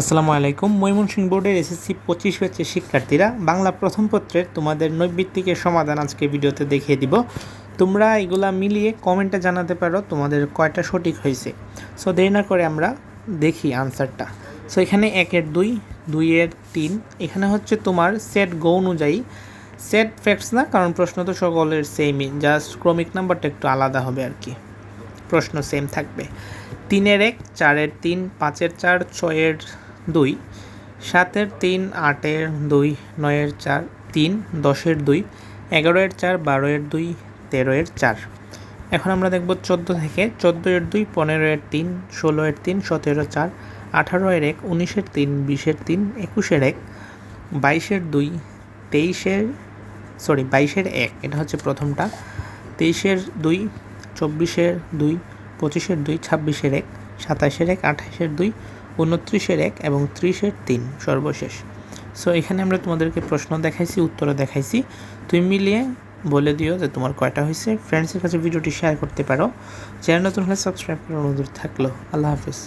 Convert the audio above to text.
আসসালামু আলাইকুম, ময়মনসিংহ বোর্ডের এসএসসি পঁচিশ ব্যাচের শিক্ষার্থীরা। বাংলা প্রথম পত্রের তোমাদের নৈবিত্তিকের সমাধান আজকে ভিডিওতে দেখিয়ে দিব। তোমরা এগুলা মিলিয়ে কমেন্টে জানাতে পারো তোমাদের কয়টা সঠিক হয়েছে। সো দেরি না করে আমরা দেখি আনসারটা সো এখানে একের দুই, দুইয়ের তিন। এখানে হচ্ছে তোমার সেট গো অনুযায়ী। সেট ফ্যাক্টস না, কারণ প্রশ্ন তো সকলের সেমই জাস্ট ক্রমিক নাম্বারটা একটু আলাদা হবে আর কি। প্রশ্ন সেম থাকবে। তিনের এক, চারের তিন, পাঁচের চার, ছয়ের দুই, সাতের তিন, আটের দুই, নয়ের চার, তিন, দশের দুই, এগারোয়ের চার, বারোয়ের দুই, তেরোয়ের চার। এখন আমরা দেখব চোদ্দ থেকে চোদ্দ এর দুই পনেরো এর তিন ষোলো এর তিন, সতেরো চার আঠারো এর এক, উনিশের তিন, বিশের তিন, একুশের এক, বাইশের দুই, তেইশের, সরি, বাইশের এক, এটা হচ্ছে প্রথমটা, তেইশের দুই, চব্বিশের দুই, পঁচিশের দুই, ছাব্বিশের এক সাতাশের এক আঠাশের দুই উনত্রিশের এক এবং ত্রিশের তিন সর্বশেষ। সো এখানে আমরা তোমাদেরকে প্রশ্ন দেখাইছি উত্তরও দেখাইছি। তুমি মিলিয়ে বলে দিও যে তোমার কয়টা হয়েছে। ফ্রেন্ডসের কাছে ভিডিওটি শেয়ার করতে পারো। চ্যানেল নতুন হলে সাবস্ক্রাইব করার অনুরোধ থাকল। আল্লাহ হাফিজ।